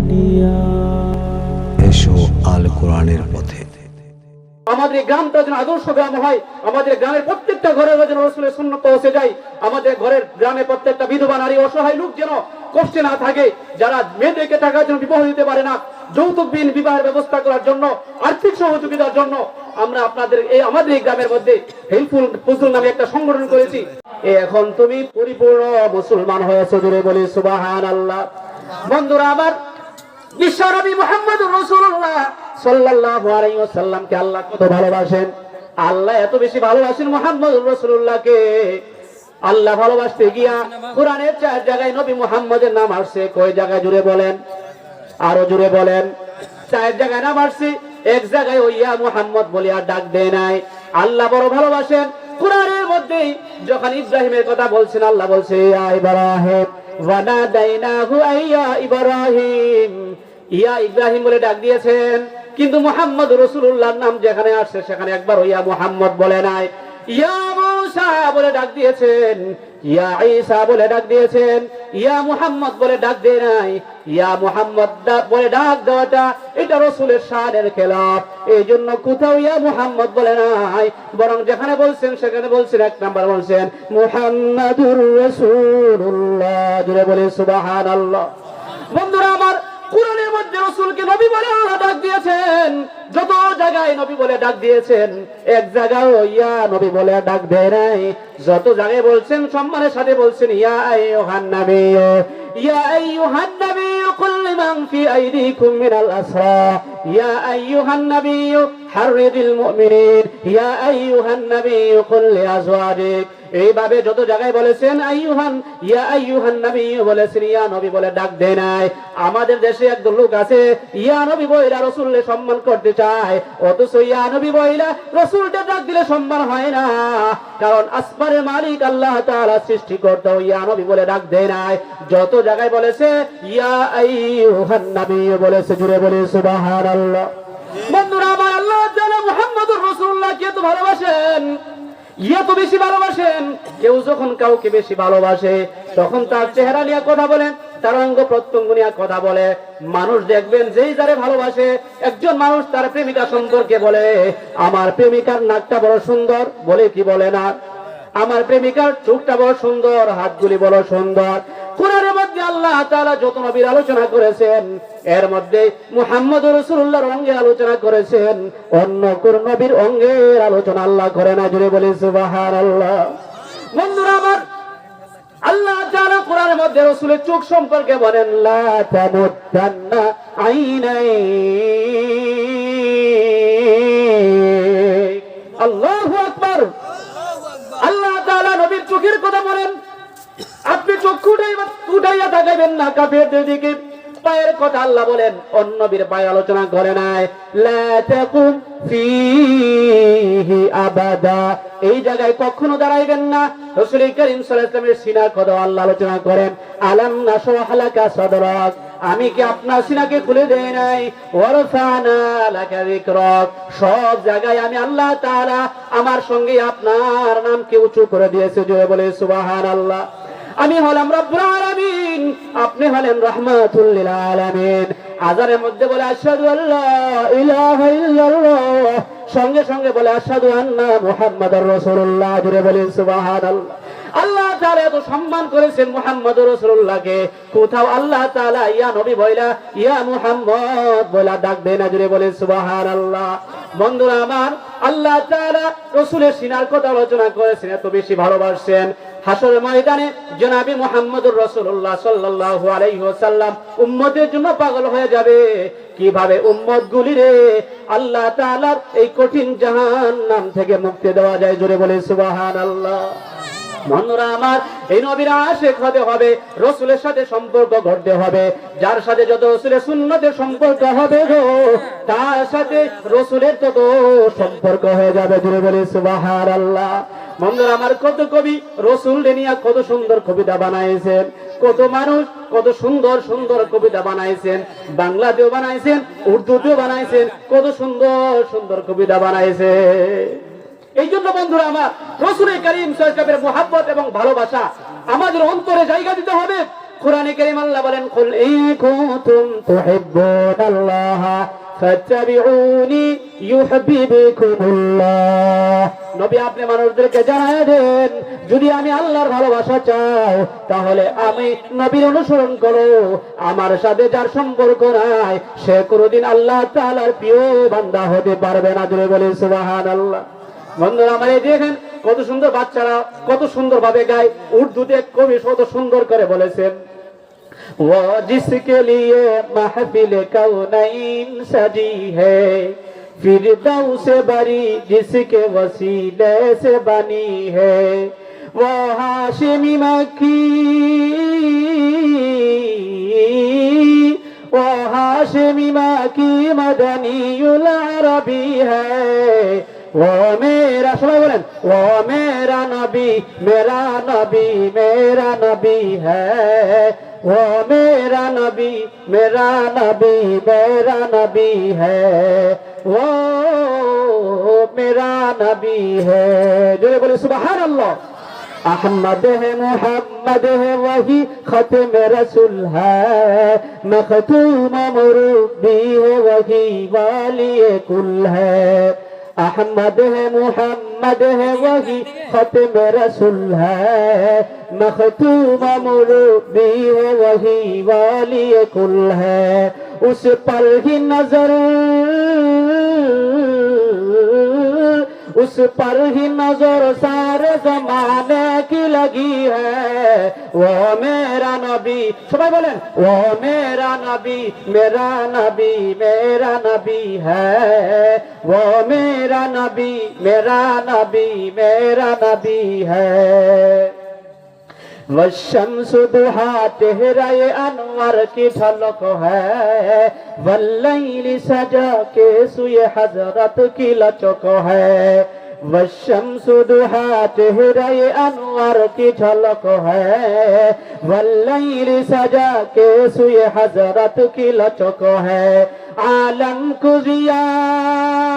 Media. এসো আল কোরআনের পথে। আমাদের এই গ্রামটা যেন আদর্শ গ্রাম হয় আমাদের গ্রামের প্রত্যেকটা ঘরে যেন রসুলের শূন্যত পৌঁছে যায় আমাদের ঘরের গ্রামে প্রত্যেকটা বিধবা নারী অসহায় লোক যেন কষ্টে না থাকে যারা মেয়েদেরকে টাকার জন্য বিবাহ দিতে পারে না যৌতুকবিহীন বিবাহের ব্যবস্থা করার জন্য আর্থিক সহযোগিতার জন্য আমরা আপনাদের এই আমাদের এই গ্রামের মধ্যে হেল্পফুল ফজল নামে একটা সংগঠন করেছি। এখন তুমি পরিপূর্ণ মুসলমান হয়েছো জুড়ে বলি সুবাহান আল্লাহ বন্ধুরা আমার বিশ্বনবী মোহাম্মদ রসুল্লাহ আলাইহি আল্লাহ কত ভালোবাসেন? আল্লাহ এত বেশি ভালোবাসেন মোহাম্মদ রসুল্লাহকে আল্লাহ ভালোবাসতে গিয়া কোরআনের চার জায়গায় নবী মোহাম্মদের নাম আসছে। কয় জায়গায়? জুড়ে বলেন। আরও জুড়ে বলেন। চার জায়গায় নাম আসছে। এক জায়গায় ওইয়া মোহাম্মদ বলিয়া ডাক দেয় নাই। আল্লাহ বড় ভালোবাসেন। কোরআনের মধ্যেই যখন ইব্রাহিমের কথা বলছেন, আল্লাহ বলছে ইব্রাহিম ওয়ানাদাইনাহু আইয়া ইব্রাহিম ইয়া ইব্রাহিম বলে ডাক দিয়েছেন, কিন্তু মোহাম্মদ রসুল্লাহর নাম যেখানে আসছে সেখানে একবার ইয়া মোহাম্মদ বলে নাই। এটা রসুলের এই জন্য কোথাও ইয়া বলে নাই। বরং যেখানে বলছেন, সেখানে বলছেন, এক নাম্বার বলছেন, মুহাম্মাদুর বলে বন্ধুরা রসুলকে নবী বলে আল্লাহ ডাক দিয়েছেন। যত জায়গায় নবী বলে ডাক দিয়েছেন, এক জায়গায় ইয়া নবী বলে ডাক দেয় নাই। যত জায়গায় বলছেন, সম্মানের সাথে বলছেন, ইয়া আইয়ুহান নাবিয়্যু, ইয়া আইয়ুহান নাবিয়্যু, কুল লিমান ফি আইদিকুম মিনাল আসরা, ইয়া আইয়ুহান নাবিয়্যু হাররিদিল মুমিনিন, ইয়া আইয়ুহান নাবিয়্যু কুল লিআজওয়াজিক এইভাবে যত জায়গায় বলেছেন, আইয়ুহান, ইয়া আইয়ুহান নবী বলেছেন, ইয়া নবী বলে ডাক দেয় নাই। আমাদের দেশে একদল লোক আছে, ইয়া নবী বইলা রসুলকে সম্মান করতে চায়। অথচ ইয়া নবী বইলা রসুলটা ডাক দিলে সম্মান হয় না। কারণ আসমানের মালিক আল্লাহ তাআলা সৃষ্টিকর্তা ইয়া নবী বলে ডাক দেয় নাই। যত জায়গায় বলেছে, ইয়া আইয়ুহান নবী বলেছে, জুড়ে বলে, সুবহানাল্লাহ। বন্ধুরা, আমার আল্লাহ জানা মুহাম্মদুর রাসূলুল্লাহকে তো ভালোবাসেন। ইয়ে তো বেশি ভালোবাসেন। কেউ যখন কাউকে বেশি ভালোবাসে, তখন তার চেহারা নিয়ে কথা বলেন তার অঙ্গ প্রত্যঙ্গ নিয়ে কথা বলে। মানুষ দেখবেন যেই যারে ভালোবাসে, একজন মানুষ তার প্রেমিকা সম্পর্কে বলে, আমার প্রেমিকার নাকটা বড় সুন্দর। বলে কি বলে না? আমার প্রেমিকার চোখটা বড় সুন্দর, হাতগুলি বড় সুন্দর। কোরআনের মধ্যে আল্লাহ তাআলা যত নবীর আলোচনা করেছেন, এর মধ্যে মুহাম্মদ রাসূলুল্লাহর অঙ্গে আলোচনা করেছেন, অন্য কোন নবীর অঙ্গের আলোচনা আল্লাহ করে না জুড়ে বলি সুবহানাল্লাহ। বন্ধুরা আমার, আল্লাহ তাআলা কোরআনের মধ্যে রাসূলের চোখ সম্পর্কে বলেন, লা তামুদ্দান্না আইনাই না পায়ের কথা আল্লাহ বলেন পায়ে আলোচনা করে নাই। আবাদা। এই জায়গায় কখনো দাঁড়াইবেন না। করিম আল্লাহ আলোচনা করেন আমি কি আপনার সিনাকে খুলে দেই নাই? সব জায়গায় আমি আল্লাহ তাআলা আমার সঙ্গে আপনার নামকে উঁচু করে দিয়েছে জয় বলে সুবহানাল্লাহ। আমি হলাম রব্বুল আলামিন, আপনি হলেন লিল আলামিন। আজানের মধ্যে বলে আশহাদু আল্লা ইলাহা ইল্লাল্লাহ, সঙ্গে সঙ্গে বলে আশহাদু আন্না মুহাম্মাদুর রাসূলুল্লাহ জুড়ে বলে সুবহানাল্লাহ। আল্লাহ তাআলা এত সম্মান করেছেন মুহাম্মদুর রাসূলুল্লাহকে। কোথাও আল্লাহ তাআলা, ইয়া নবী বইলা, ইয়া মুহাম্মদ বলা ডাক দেয় না জুড়ে বলে সুবহানাল্লাহ। বন্ধুরা আমার, আল্লাহ তাআলা রাসূলের সিনার কথা আলোচনা করেছেন, এত বেশি ভালোবাসছেন হাসর ময়দানে জনাবি মুহাম্মদুর রাসূলুল্লাহ সাল্লাল্লাহু আলাইহি ওয়াসাল্লাম উম্মতের জন্য পাগল হয়ে যাবে। কীভাবে উম্মত গুলি রে? আল্লাহ তাআলার এই কঠিন জাহান্নাম থেকে মুক্তি দেওয়া যায় জোরে বলে সুবহানাল্লাহ। বন্ধুরা আমার, এই নবীর আশেক হতে হবে, রসুলের সাথে সম্পর্ক ঘটতে হবে। যার সাথে যত রসুলের সুন্নতের সম্পর্ক হবে গো, তার সাথে রসুলের তত সম্পর্ক হয়ে যাবে জুড়ে বলে সুবাহার আল্লাহ বন্ধুরা আমার কত কবি, রসুল নিয়ে কত সুন্দর কবিতা বানাইছেন। কত মানুষ কত সুন্দর সুন্দর কবিতা বানাইছেন। বাংলাতেও বানাইছেন, উর্দুতেও বানাইছেন, কত সুন্দর সুন্দর কবিতা বানাইছে এই জন্য বন্ধুরা আমার রসুলের করিম সাহেবের মোহাব্বত এবং ভালোবাসা আমাদের অন্তরে জায়গা দিতে হবে। কোরআনে কারীম আল্লাহ বলেন, কুল ইন কুনতুম তুহিব্বুনাল্লাহ ফাত্তাবিউনি ইউহিব্বুকুমুল্লাহ নবী আপনি মানুষদেরকে জানায় যদি আমি আল্লাহর ভালোবাসা চাও, তাহলে আমি নবীর অনুসরণ করো। আমার সাথে যার সম্পর্ক নাই, সে কোনোদিন আল্লাহ তাআলার প্রিয় বান্দা হতে পারবে না। জুড়ে বলে সুবহানাল্লাহ। বন্ধুরা, আমার এই দেখেন, কত সুন্দর বাচ্চারা কত সুন্দর ভাবে গায়। উর্দুতে কবি কত সুন্দর করে বলেছেন। وہ جس کے لیے محفل کونین سجی ہے۔ فردو سے بری جس کے وسیلے سے بنی ہے۔ وہ ہاشمی مکی وہ ہاشمی مکی مدنی العربی ہے۔ وہ میرا شورن وہ میرا نبی میرا نبی میرا نبی ہے۔ وہ میرا نبی میرا نبی میرا نبی ہے۔ وہ میرا نبی ہے۔ جو بولے سبحان اللہ احمد ہے، محمد ہے، وہی ختم رسول ہے۔ مختوم مربی ہے، وہی والی کل ہے۔ احمد ہے محمد ہے وہی ختم رسول ہے مختوب مربی ہے وہی والی کل ہے۔ اس پر ہی نظر اس پر ہی نظر سارے زمانے کی لگی ہے۔ وہ میرا نبی، سبھائی بولیں۔ وہ میرا نبی میرا نبی میرا نبی ہے۔ وہ میرا نبی میرا نبی میرا نبی ہے۔ والشمس دہا تہرائے انور کی ٹھلک ہے واللیل سجا کے سوئے حضرت کی لچک ہے والشمس دہا چہرائے انور کی جھلک ہے واللیل سجا کے سوئے حضرت کی لچک ہے عالم کو زیاد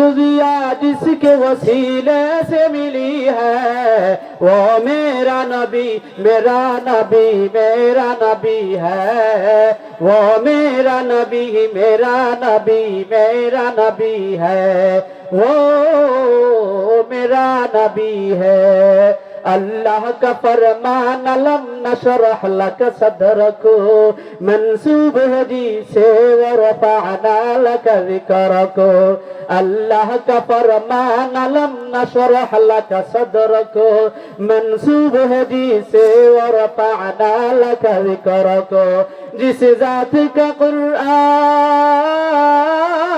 تقویہ جس کے وسیلے سے ملی ہے۔ وہ میرا نبی میرا نبی میرا نبی ہے۔ وہ میرا نبی میرا نبی میرا نبی ہے۔ وہ میرا نبی ہے۔ اللہ کا فرمان، لم نشرح لک کو منصوب ہے جی سے، ورفعنا لک ذکرک. اللہ کا فرمان، لم نشرح لک کو منصوب ہے جی سے، ورفعنا لک کو جس ذات کا قرآن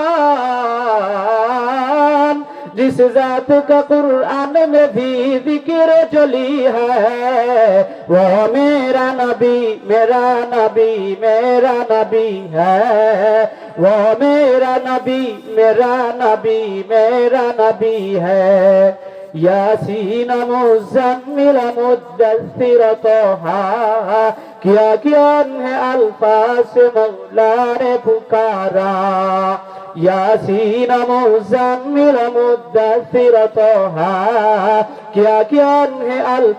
جس ذات کا قرآن میں بھی ذکر چلی ہے، وہ میرا نبی میرا نبی میرا نبی ہے۔ وہ میرا نبی میرا نبی میرا نبی ہے۔ یاسین مزمل مدثر توہا کیا کیا ہے الفاظ مولا نے پکارا۔ یاسین مزمیر مدثر توہا کیا کیا انہیں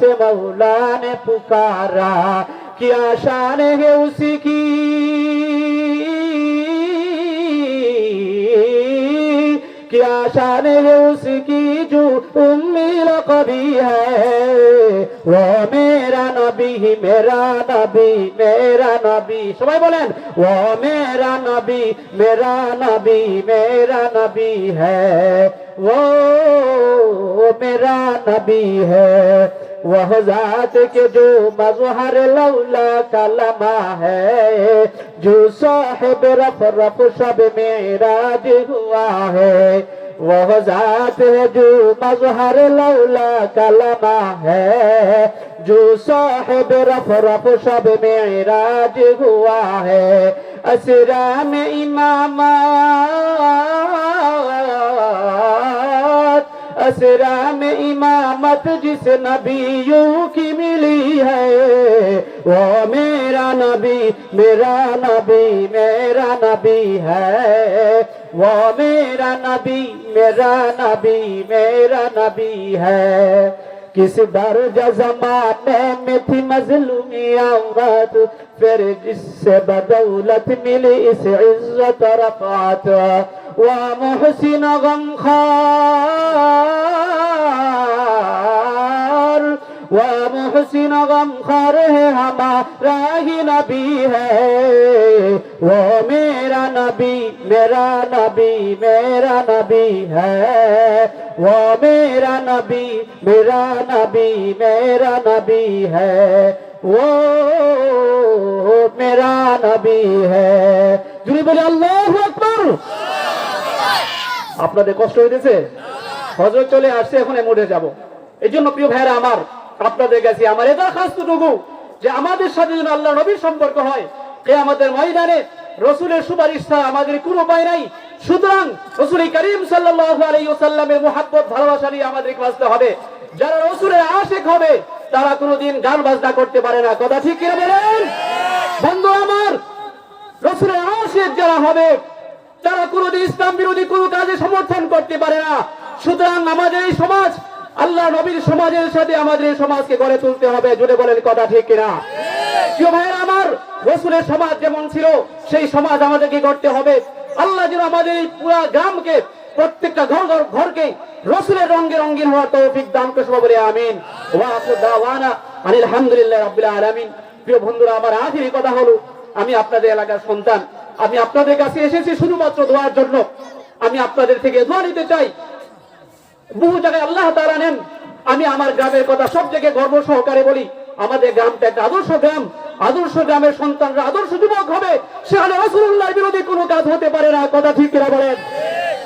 سے مولا نے پکارا؟ کیا شان ہے اسی کی؟ کیا شان ہے اس کی؟ उम्मीद कभी है वो मेरा नबी मेरा नबी मेरा नबी সবাই বলেন वो मेरा नबी मेरा नबी मेरा नबी है वो मेरा नबी है वह जात के जो मजहर लौला कलमा है जो साहिब रफ रफ सब मेराज हुआ है وہ ذات ہے جو مظہر لولا کلمہ ہے جو صاحب رف رف شب میں عراج ہوا ہے اسران امامات اسران امامت جس نبیوں کی ملی ہے وہ میرا نبی میرا نبی میرا نبی ہے वो मेरा नबी मेरा नबी मेरा नबी है किस दर जमाने में थी मजलूमी औरत फिर जिससे बदौलत मिली इस इज्जत रफात व मुहसिन गम खार मुहसिन गम खार है हमारा ही नबी है वो मेरा नबी मेरा नबी मेरा नबी है वो मेरा नबी मेरा नबी मेरा नबी है वो मेरा नबी है যদি বলে আল্লাহ আকবর আপনাদের কষ্ট হইতেছে হজরত চলে আসছে এখন মোড়ে যাব এই জন্য প্রিয় ভাইরা আমার আপনাদের কাছে আমার এটা খাস্তটুকু যে আমাদের সাথে যেন আল্লাহ নবীর সম্পর্ক হয় কে আমাদের ময়দানে রসুলের সুপারিশ ছাড়া আমাদের কোনো উপায় নাই। সুতরাং রসুল করিম ওয়াসাল্লামের মুহাব্বত, ভালোবাসা নিয়ে আমাদেরকে বাঁচতে হবে। যারা রসুলের আশেক হবে, তারা কোনোদিন গান বাজনা করতে পারে না। কথা ঠিক কিনা বলেন? বন্ধু আমার, রসুলের আশেক যারা হবে, তারা কোনোদিন ইসলাম বিরোধী কোনো কাজে সমর্থন করতে পারে না। সুতরাং আমাদের এই সমাজ আল্লাহ নবীর সমাজের সাথে আমাদের সমাজকে গড়ে তুলতে হবে। জুড়ে বলেন কথা ঠিক কিনা? প্রিয় ভাইয়ের, আমার রসুলের সমাজ যেমন ছিল, সেই সমাজ আমাদেরকে করতে হবে। আল্লাহ যেন আমাদের এই পুরা গ্রামকে, প্রত্যেকটা ঘর ঘর ঘরকে রসুলের রঙে রঙিন হওয়ার তৌফিক দান করে সবাই বলে আমিন। ওয়া আখিরু দাওয়ানা আনিল হামদুলিল্লাহ রাব্বিল আলামিন। প্রিয় বন্ধুরা, আমার আখিরি কথা হলো, আমি আপনাদের এলাকার সন্তান। আমি আপনাদের কাছে এসেছি শুধুমাত্র দোয়ার জন্য। আমি আপনাদের থেকে দোয়া নিতে চাই। বহু জায়গায় আল্লাহ তারা নেন। আমি আমার গ্রামের কথা সব জায়গায় গর্ব সহকারে বলি। আমাদের গ্রামটা একটা আদর্শ গ্রাম। আদর্শ গ্রামের সন্তানরা আদর্শ যুবক হবে। সেখানে রসুল্লাহ বিরোধী কোনো কাজ হতে পারে না। কথা ঠিক কিনা বলেন?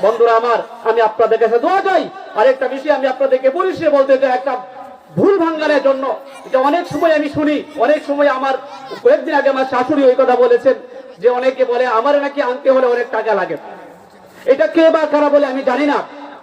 বন্ধুরা আমার, আমি আপনাদের কাছে দোয়া চাই। আরেকটা বিষয় আমি আপনাদেরকে পরিষ্কার বলতে চাই একটা ভুল ভাঙ্গানের জন্য। এটা অনেক সময় আমি শুনি। অনেক সময় আমার, কয়েকদিন আগে আমার শাশুড়ি ওই কথা বলেছেন যে অনেকে বলে, আমার নাকি আনতে হলে অনেক টাকা লাগে। এটা কে বা কারা বলে আমি জানি না।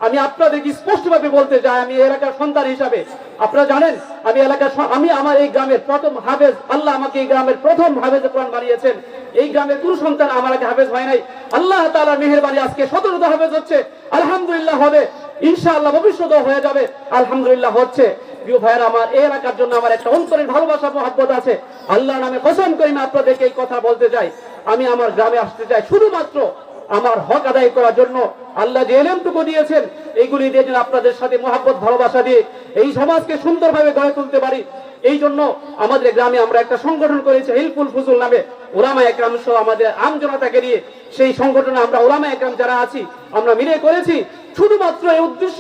আমি আপনাদেরকে স্পষ্টভাবে বলতে চাই, আমি এলাকার সন্তান হিসাবে। আপনারা জানেন, আমি এলাকার আমি আমার এই গ্রামের প্রথম হাফেজ, আল্লাহ আমাকে এই গ্রামের প্রথম হাফেজ কোরআন বানিয়েছেন। এই গ্রামের কোন সন্তান আমার আগে হাফেজ হয় নাই। আল্লাহ তাআলার মেহেরবানি আজকে সতেরোটা হাফেজ হচ্ছে। আলহামদুলিল্লাহ হবে। ইনশাআল্লাহ ভবিষ্যতেও হয়ে যাবে। আলহামদুলিল্লাহ হচ্ছে। প্রিয় ভাইয়ের, আমার এই এলাকার জন্য আমার একটা অন্তরের ভালোবাসা, মহাব্বত আছে। আল্লাহ নামে কসম করি আমি আপনাদেরকে এই কথা বলতে চাই। আমি আমার গ্রামে আসতে চাই। শুধুমাত্র আমার হক আদায় করার জন্য আল্লাহ যে এলেমটুকু দিয়েছেন, এইগুলি দিয়ে যেন আপনাদের সাথে মহাব্বত, ভালোবাসা দিয়ে এই সমাজকে সুন্দরভাবে গড়ে তুলতে পারি। এই জন্য আমাদের গ্রামে আমরা একটা সংগঠন করেছি হেল্পফুল ফুজুল নামে। ওলামা একরাম সহ আমাদের আম জনতাকে নিয়ে সেই সংগঠনে আমরা ওলামা একরাম যারা আছি, আমরা মিলে করেছি। শুধুমাত্র এই উদ্দেশ্য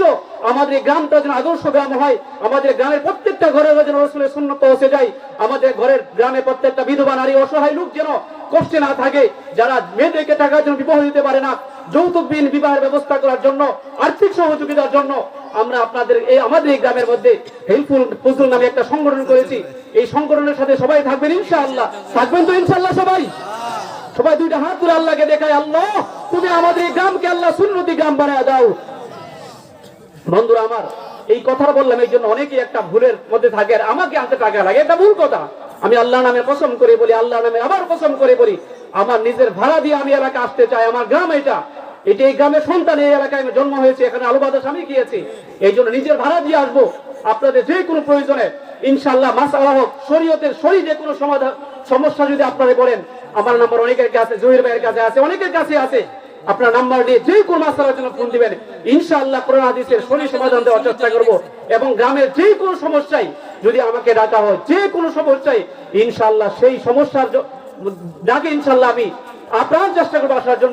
আমাদের গ্রামটা যেন আদর্শ গ্রাম হয়, আমাদের গ্রামের প্রত্যেকটা ঘরে যেন রসুলের শূন্য পৌঁছে যায়, আমাদের ঘরের গ্রামে প্রত্যেকটা বিধবা নারী অসহায় লোক যেন কষ্টে না থাকে, যারা মেয়েদেরকে টাকার জন্য বিবাহ দিতে পারে না, যৌতুকবিহীন বিবাহের ব্যবস্থা করার জন্য, আর্থিক সহযোগিতার জন্য, আমরা আপনাদের এই, আমাদের এই গ্রামের মধ্যে হেল্পফুল ফজল নামে একটা সংগঠন করেছি। এই সংগঠনের সাথে সবাই থাকবেন ইনশাআল্লাহ। থাকবেন তো ইনশাআল্লাহ সবাই। সবাই দুইটা হাত তুলে আল্লাহকে দেখায়, আল্লাহ, তুমি আমাদের এই গ্রামকে আল্লাহ সুন্নতি গ্রাম বানায় দাও। বন্ধুরা আমার, এই কথাটা বললাম এই জন্য অনেকেই একটা ভুলের মধ্যে থাকে, আর আমাকে আনতে টাকা লাগে, এটা ভুল কথা। আমি আল্লাহ নামে কসম করে বলি আল্লাহ নামে আবার কসম করে বলি, আমার নিজের ভাড়া দিয়ে আমি এলাকা আসতে চাই, আমার গ্রাম এটা। এটা এই গ্রামের সন্তান এই এলাকায় আমি জন্ম হয়েছে, এখানে আলু বাতাস আমি গিয়েছি। এই জন্য নিজের ভাড়া দিয়ে আসব। আপনাদের যে কোনো প্রয়োজনে ইনশাল্লাহ মাসালা হোক, শরীয়তের শরী যে কোনো সমাধান সমস্যা যদি আপনারা বলেন, আমার নাম্বার অনেকের কাছে, জহির ভাইয়ের কাছে আছে, অনেকের কাছে আছে। আপনার নাম্বার নিয়ে যে কোনো মাসালার জন্য ফোন দিবেন। ইনশাআল্লাহ কোরআন হাদিসের সরি সমাধান দেওয়ার চেষ্টা করব এবং গ্রামের যে কোনো সমস্যায় যদি আমাকে ডাকা হয়, যে কোনো সমস্যায়, ইনশাআল্লাহ সেই সমস্যার ডাকে ইনশাআল্লাহ আমি আপনার চেষ্টা করব আসার জন্য।